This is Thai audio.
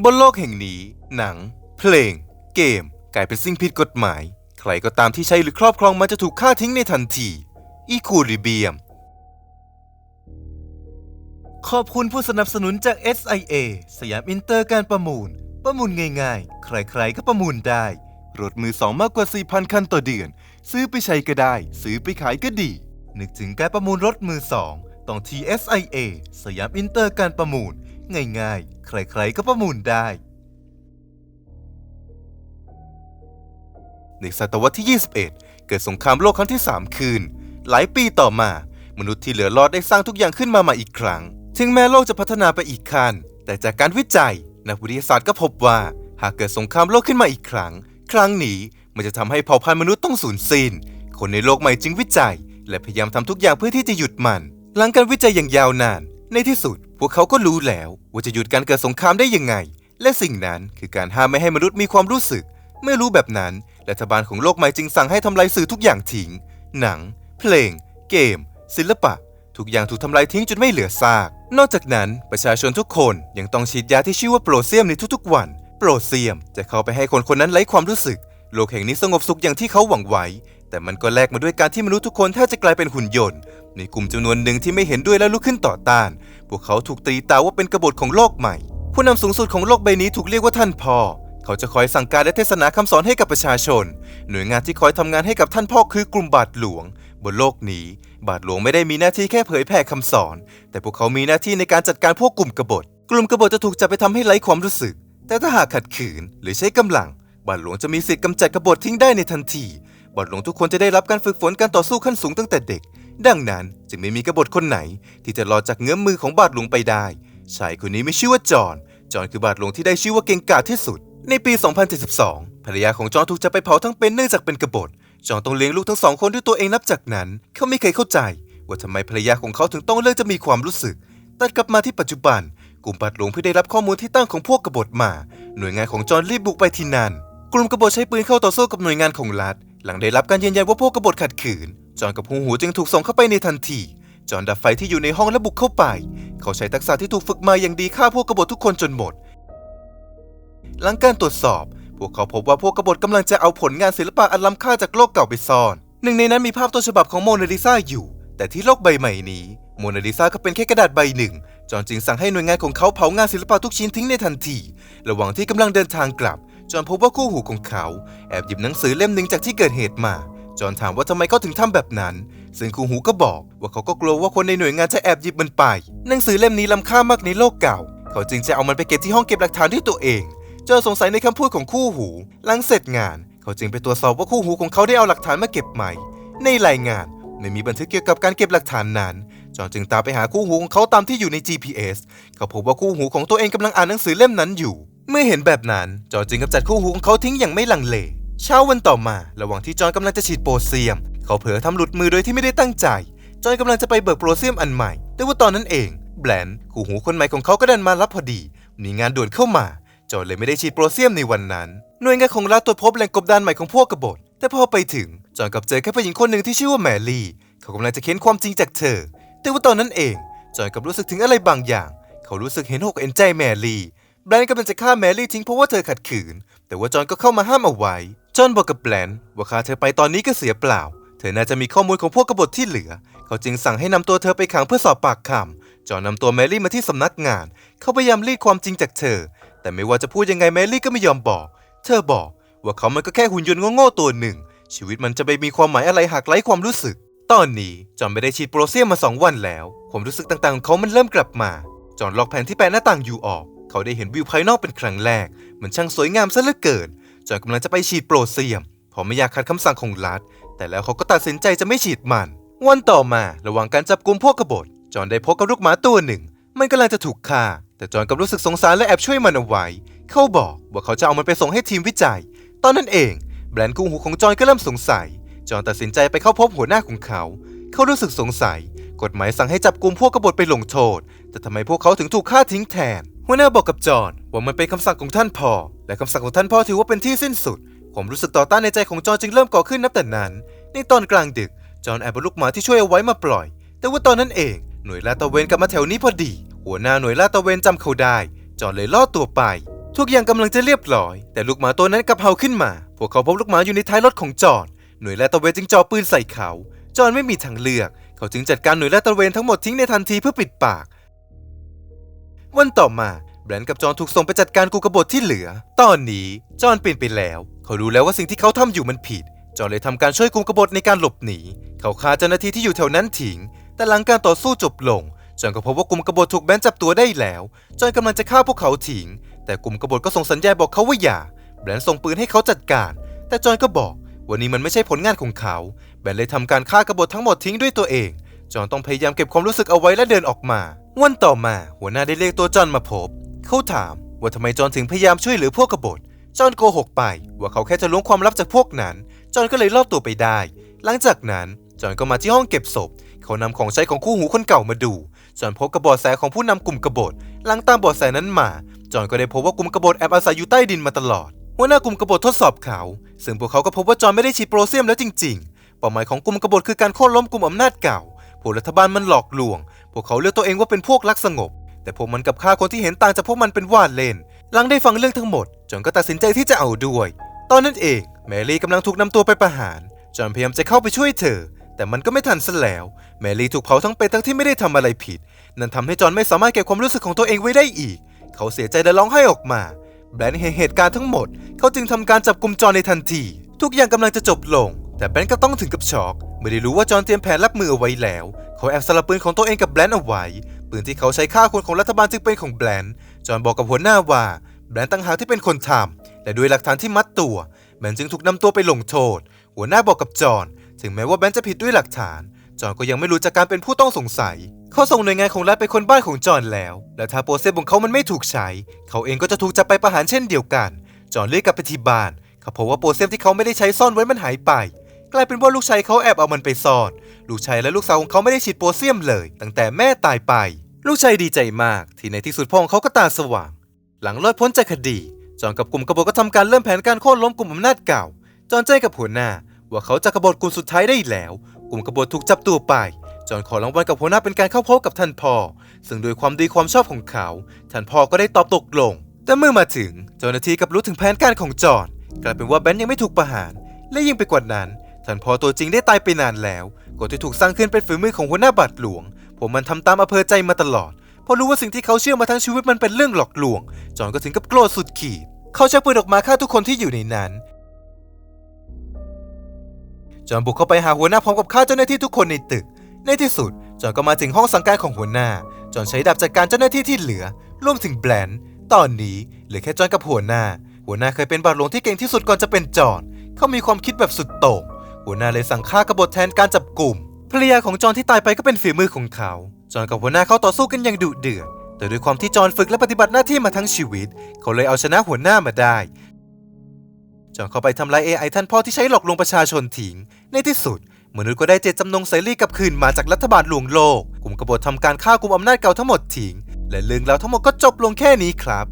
บนโลกแห่งนี้ หนัง เพลง เกม กลายเป็นสิ่งผิดกฎหมาย ใครก็ตามที่ใช้หรือครอบครองมันจะถูกฆ่าทิ้งในทันที อีคูริเบียม ขอบคุณผู้สนับสนุนจาก SIA สยามอินเตอร์การประมูล ประมูลง่ายๆ ใครๆ ก็ประมูลได้ รถมือสองมากกว่า 4,000 คันต่อเดือน ซื้อไปใช้ก็ได้ ซื้อไปขายก็ดี นึกถึงการประมูลรถมือสองต้องที่ SIA สยามอินเตอร์การประมูล ง่ายๆ ใครๆ ก็ประมูลได้ ในศตวรรษที่ 21 เกิดสงครามโลกครั้งที่ 3 คืน หลายปีต่อมา มนุษย์ที่เหลือรอดได้สร้างทุกอย่างขึ้นมาใหม่อีกครั้ง ถึงแม้โลกจะพัฒนาไปอีกขั้น แต่จากการวิจัย นักวิทยาศาสตร์ก็พบว่า หากเกิดสงครามโลกขึ้นมาอีกครั้ง ครั้งนี้มันจะทำให้เผ่าพันธุ์มนุษย์ต้องสูญสิ้น คนในโลกใหม่จึงวิจัย และพยายามทำทุกอย่างเพื่อที่จะหยุดมัน หลังการวิจัยอย่างยาวนาน ในที่สุด พวกเขาก็รู้แล้วว่าจะหยุดการเกิดสงครามได้ยังไง และสิ่งนั้นคือการห้ามไม่ให้มนุษย์มีความรู้สึก เมื่อรู้แบบนั้นรัฐบาลของโลกใหม่จึงสั่งให้ทำลายสื่อทุกอย่างทิ้ง หนัง เพลง เกม ศิลปะ ทุกอย่างถูกทำลายทิ้งจนไม่เหลือซาก นอกจากนั้นประชาชนทุกคนยังต้องฉีดยาที่ชื่อว่าโปรเซียมในทุกๆวัน โปรเซียมจะเข้าไปให้คนคนนั้นไร้ความรู้สึก โลกแห่งนี้สงบสุขอย่างที่เขาหวังไว้ แต่มันก็แลกมาด้วยการที่มนุษย์ทุกคนแทบจะกลายเป็นหุ่นยนต์ มีกลุ่มจำนวนหนึ่งที่ไม่เห็นด้วยและลุกขึ้นต่อต้าน พวกเขาถูกตีตาว่าเป็นกบฏของโลกใหม่ ผู้นำสูงสุดของโลกใบนี้ถูกเรียกว่าท่านพ่อ เขาจะคอยสั่งการและเทศนาคำสอนให้กับประชาชน หน่วยงานที่คอยทำงานให้กับท่านพ่อคือกลุ่มบาทหลวง บนโลกนี้ บาทหลวงไม่ได้มีหน้าที่แค่เผยแผ่คำสอน แต่พวกเขามีหน้าที่ในการจัดการพวกกลุ่มกบฏ กลุ่มกบฏจะถูกจับไปทำให้ไร้ความรู้สึก แต่ถ้าหากขัดขืนหรือใช้กำลัง บาทหลวงจะมีสิทธิ์กำจัดกบฏทิ้งได้ในทันทีบาทหลวงทุกคนจะได้รับการฝึกฝนการต่อสู้ขั้นสูงตั้งแต่เด็ก ดังนั้นจึงไม่มีกบฏคนไหน ที่จะรอดจากเงื้อมมือของบาทหลวงไปได้ ชายคนนี้ไม่ชื่อว่าจอห์นจอห์นคือบาทหลวงที่ได้ชื่อว่าเก่งกาจที่สุด ในปี 2072ภรรยาของจอห์นถูกจับไปเผาทั้งเป็นเนื่องจากเป็นกบฏ จอห์นต้องเลี้ยงลูกทั้งสองคนด้วยตัวเองนับจากนั้น เขาไม่เคยเข้าใจ ว่าทำไมภรรยาของเขาถึงต้องเลือกจะมีความรู้สึก ตัดกลับมาที่ปัจจุบัน กลุ่มบาทหลวงเพื่อได้รับข้อมูลที่ตั้งของพวกกบฏมา หน่วยงานของจอห์นรีบบุกไปที่นั่นกลุ่มกบฏใช้ปืนเข้าต่อสู้กับหน่วยงานของรัฐ หลังได้รับการยืนยันว่าพวกกบฏขัดขืน จอห์นกับฮูหูจึงถูกส่งเข้าไปในทันที จอห์นดับไฟที่อยู่ในห้องและบุกเข้าไป เขาใช้ทักษะที่ถูกฝึกมาอย่างดีฆ่าพวกกบฏทุกคนจนหมด หลังการตรวจสอบ พวกเขาพบว่าพวกกบฏกำลังจะเอาผลงานศิลปะอันล้ำค่าจากโลกเก่าไปซ่อน หนึ่งในนั้นมีภาพต้นฉบับของโมนาลิซาอยู่ แต่ที่โลกใบใหม่นี้ โมนาลิซาก็เป็นแค่กระดาษใบหนึ่ง จอห์นจึงสั่งให้หน่วยงานของเขาเผางานศิลปะทุกชิ้นทิ้งในทันที ระหว่างที่กำลังเดินทางกลับ จอห์นพบว่าคู่หูของเขา แอบหยิบหนังสือเล่มหนึ่งจากที่เกิดเหตุมา จอนถามว่าทำไมเขาถึงทำแบบนั้น ซึ่งคู่หูก็บอกว่าเขาก็กลัวว่าคนในหน่วยงานจะแอบหยิบมันไป หนังสือเล่มนี้ล้ำค่ามากในโลกเก่า เขาจึงจะเอามันไปเก็บที่ห้องเก็บหลักฐานด้วยตัวเอง จอนสงสัยในคำพูดของคู่หู หลังเสร็จงาน เขาจึงไปตรวจสอบว่าคู่หูของเขาได้เอาหลักฐานมาเก็บไหม่ ในรายงานไม่มีบันทึกเกี่ยวกับการเก็บหลักฐานนั้น จอนจึงตามไปหาคู่หูของเขาตามที่อยู่ใน GPS เขาพบว่าคู่หูของตัวเองกำลังอ่านหนังสือเล่มนั้นอยู่ เมื่อเห็นแบบนั้น จอนจึงกำจัดคู่หูของเขาทิ้งอย่างไม่ลังเล เช้าวันต่อมาระหว่างที่จอห์นกำลังจะฉีดโปรเซียม เขาเผลอทำหลุดมือโดยที่ไม่ได้ตั้งใจ จอห์นกำลังจะไปเบิกโปรเซียมอันใหม่ แต่ว่าตอนนั้นเองแบรนด์คู่หูคนใหม่ของเขาก็ดันมารับพอดี มีงานด่วนเข้ามา จอห์นเลยไม่ได้ฉีดโปรเซียมในวันนั้น หน่วยงานของรัฐตรวจพบแหล่งกบดานใหม่ของพวกกบฏ แต่พอไปถึงจอห์นกับเจอแค่ผู้หญิงคนหนึ่งที่ชื่อว่าแมรี่ เขากำลังจะเค้นความจริงจากเธอ แต่ว่าตอนนั้นเองจอห์นกับรู้สึกถึงอะไรบางอย่าง เขารู้สึกเห็นอกเอ็นใจแมรี่แบรนด์กำลังจะฆ่าแมรี่ทิ้งเพราะว่าเธอขัดขืน แต่ว่าจอนก็เข้ามาห้ามเอาไว้ จอห์นบอกกับแบรนว่าฆ่าเธอไปตอนนี้ก็เสียเปล่า เธอน่าจะมีข้อมูลของพวกกบฏที่เหลือ เขาจึงสั่งให้นำตัวเธอไปขังเพื่อสอบปากคำจอห์นนำตัวแมรี่มาที่สำนักงาน เขาพยายามรีดความจริงจากเธอ แต่ไม่ว่าจะพูดยังไงแมรี่ก็ไม่ยอมบอก เธอบอกว่าเขามันก็แค่หุ่นยนต์โง่ๆตัวหนึ่ง ชีวิตมันจะไปมีความหมายอะไรหากไร้ความรู้สึก ตอนนี้จอห์นไม่ได้ฉีดโปรเซียมมาสองวันแล้ว ความรู้สึกต่างๆของเขามันเริ่มกลับมา จอห์นล็อกแผนที่แปะหน้าต่างอยู่ออก เขาได้เห็นวิวภายนอกเป็นครั้งแรก มันช่างสวยงามซะเหลือเกิน จอห์นกำลังจะไปฉีดโปรเซียมเพราะไม่อยากขัดคำสั่งของรัฐแต่แล้วเขาก็ตัดสินใจจะไม่ฉีดมัน วันต่อมาระหว่างการจับกุมพวกกบฏจอนได้พบกับลูกหมาตัวหนึ่ง มันกำลังจะถูกฆ่า แต่จอนกลับรู้สึกสงสารและแอบช่วยมันเอาไว้ เขาบอกว่าเขาจะเอามันไปส่งให้ทีมวิจัย ตอนนั้นเองแบรนด์กุ้งหูของจอนก็เริ่มสงสัย จอนตัดสินใจไปเข้าพบหัวหน้าของเขา เขารู้สึกสงสัย กฎหมายสั่งให้จับกลุ่มพวกกบฏไปลงโทษ แต่ทำไมพวกเขาถึงถูกฆ่าทิ้งแทน หัวหน้าบอกกับจอห์นว่ามันเป็นคำสั่งของท่านพ่อ และคำสั่งของท่านพ่อถือว่าเป็นที่สิ้นสุด ความรู้สึกต่อต้านในใจของจอห์นจึงเริ่มก่อขึ้นนับแต่นั้น ในตอนกลางดึก จอห์นแอบเอาลูกหมาที่ช่วยเอาไว้มาปล่อย แต่ว่าตอนนั้นเอง หน่วยลาดตระเวนกลับมาแถวนี้พอดี หัวหน้าหน่วยลาดตระเวนจำเขาได้ จอห์นเลยล่อตัวไป ทุกอย่างกำลังจะเรียบร้อย แต่ลูกหมาตัวนั้นกลับเห่าขึ้นมา พวกเขาพบลูกหมาอยู่ในท้ายรถของจอห์นหน่วยลาดตระเวนจึงจ่อปืนใส่เขา จอห์นไม่มีทางเลือก เขาจึงจัดการหน่วยลาดตระเวนทั้งหมดทิ้งในทันทีเพื่อปิดปาก วันต่อมาแบรนด์กับจอห์นถูกส่งไปจัดการกูกบฏที่เหลือ ตอนนี้จอห์นเปลี่ยนไปแล้ว เขารู้แล้วว่าสิ่งที่เขาทำอยู่มันผิด จอห์นเลยทำการช่วยกูกบฏในการหลบหนี เขาฆ่าเจ้าหน้าที่ที่อยู่แถวนั้นทิ้ง แต่หลังการต่อสู้จบลง จอห์นก็พบว่ากลุ่มกบฏถูกแบนจับตัวได้แล้ว จอห์นกำลังจะฆ่าพวกเขาทิ้ง แต่กลุ่มกบฏก็ส่งสัญญาณบอกเขาว่าอย่า แบรนด์ส่งปืนให้เขาจัดการ แต่จอห์นก็บอก วันนี้มันไม่ใช่ผลงานของเขา แบนเลยทำการฆ่ากบฏทั้งหมดทิ้งด้วยตัวเอง จอนต้องพยายามเก็บความรู้สึกเอาไว้และเดินออกมา วันต่อมา หัวหน้าได้เรียกตัวจอนมาพบ เขาถามว่าทำไมจอนถึงพยายามช่วยเหลือพวกกบฏ จอนโกหกไปว่าเขาแค่จะล้วงความลับจากพวกนั้น จอนก็เลยรอดตัวไปได้ หลังจากนั้นจอนก็มาที่ห้องเก็บศพ เขานำของใช้ของคู่หูคนเก่ามาดู จอนพบกระบอกแสของผู้นำกลุ่มกบฏ หลังตามบาะแสนั้นมา จอนก็ได้พบว่ากลุ่มกบฏแอบอาศัยอยู่ใต้ดินมาตลอด หัวหน้ากลุ่มกบฏทดสอบเขาซึ่งพวกเขาก็พบว่าจอห์นไม่ได้ฉีดโปรเซียมแล้วจริง ๆ เป้าหมายของกลุ่มกบฏคือการโค่นล้มกลุ่มอำนาจเก่าพวกรัฐบาลมันหลอกลวง พวกเขาเลือกตัวเองว่าเป็นพวกรักสงบ แต่พวกมันกับฆ่าคนที่เห็นต่างจากพวกมันเป็นว่าเล่น หลังได้ฟังเรื่องทั้งหมด จอห์นก็ตัดสินใจที่จะเอาด้วย ตอนนั้นเองแมรี่กำลังถูกนำตัวไปประหาร จอห์นพยายามจะเข้าไปช่วยเธอ แต่มันก็ไม่ทันซะแล้ว แมรี่ถูกเผาทั้งเป็นทั้งที่ไม่ได้ทำอะไรผิด นั่นทำให้จอห์นไม่สามารถเก็บความรู้สึกของตัวเองไว้ได้อีก เขาเสียใจและร้องไห้ออกมา แบรนด์เห็นเหตุการณ์ทั้งหมด เขาจึงทำการจับกลุ่มจอห์นในทันที ทุกอย่างกำลังจะจบลง แต่แบรนด์ก็ต้องถึงกับช็อกไม่ได้รู้ว่าจอห์นเตรียมแผนรับมือเอาไว้แล้ว เขาแอบสลับปืนของตัวเองกับแบรนด์เอาไว้ ปืนที่เขาใช้ฆ่าคนของรัฐบาลจึงเป็นของแบรนด์ จอห์นบอกกับหัวหน้าว่าแบรนด์ต่างหากที่เป็นคนทำและด้วยหลักฐานที่มัดตัวแบรนด์จึงถูกนำตัวไปลงโทษ หัวหน้าบอกกับจอห์นถึงแม้ว่าแบรนด์จะผิดด้วยหลักฐาน จอนก็ยังไม่รู้จากการเป็นผู้ต้องสงสัย เขาส่งหน่วยงานของรัฐไปคนบ้านของจอนแล้ว และถ้าโปรเซสของเขามันไม่ถูกใช้ เขาเองก็จะถูกจับไปประหารเช่นเดียวกัน จอนเรียกกลับไปที่บ้าน เขาพบว่าโปรเซสที่เขาไม่ได้ใช้ซ่อนไว้มันหายไป กลายเป็นว่าลูกชายเขาแอบเอามันไปซ่อน ลูกชายและลูกสาวของเขาไม่ได้ฉีดโปรเซียมเลย ตั้งแต่แม่ตายไป ลูกชายดีใจมาก ที่ในที่สุดพ่อของเขาก็ตาสว่าง หลังรอดพ้นจากคดี จอนกับกลุ่มกบฏก็ทำการเริ่มแผนการโค่นล้มกลุ่มอำนาจเก่า จอนแจ้งกับหัวหน้าว่าเขาจะกบฏกลุ่มสุดท้ายได้แล้ว กลุ่มกบฏถูกจับตัวไป จอห์นขอรางวัลกับหัวหน้าเป็นการเข้าพบกับท่านพ่อ ซึ่งโดวยความดีความชอบของเขา ท่านพ่อก็ได้ตอบตกลง แต่เมื่อมาถึงเจ้าหน้าที่กับรู้ถึงแผนการของจอห์นกลายเป็นว่าแบนยังไม่ถูกประหาร และยิ่งไปกว่านั้น ท่านพ่อตัวจริงได้ตายไปนานแล้วกฎที่ถูกสร้างขึ้นเป็นฝีมือของหัวหน้าบาทหลวง ผมมันทำตามอำเภอใจมาตลอดเพราะรู้ว่าสิ่งที่เขาเชื่อมาทั้งชีวิตมันเป็นเรื่องหลอกลวง จอห์นก็ถึงกับโกรธสุดขีด เขาชักปืนออกมาฆ่าทุกคนที่อยู่ในนั้น จอนบุกเข้าไปหาหัวหน้าพร้อมกับฆ่าเจ้าหน้าที่ทุกคนในตึก ในที่สุด จอนก็มาถึงห้องสังการของหัวหน้า จอนใช้ดาบจัดการเจ้าหน้าที่ที่เหลือ รวมถึงแบรนตอนนี้เหลือแค่จอนกับหัวหน้า หัวหน้าเคยเป็นบาทหลวงที่เก่งที่สุดก่อนจะเป็นจอนเขามีความคิดแบบสุดโต่ง หัวหน้าเลยสั่งฆ่ากบฏแทนการจับกลุ่มภรรยาของจอนที่ตายไปก็เป็นฝีมือของเขา จอนกับหัวหน้าเขาต่อสู้กันอย่างดุเดือดแต่ด้วยความที่จอนฝึกและปฏิบัติหน้าที่มาทั้งชีวิต เขาเลยเอาชนะหัวหน้ามาได้ จอนเข้าไปทำลาย AI ท่านพ่อที่ใช้หลอกลวงประชาชนทิ้งในที่สุด มนุษย์ก็ได้เจตจำนงเสรีกลับคืนมาจากรัฐบาลลวงโลก กลุ่มกบฏทำการฆ่ากลุ่มอำนาจเก่าทั้งหมดทิ้งและเรื่องราวทั้งหมดก็จบลงแค่นี้ครับ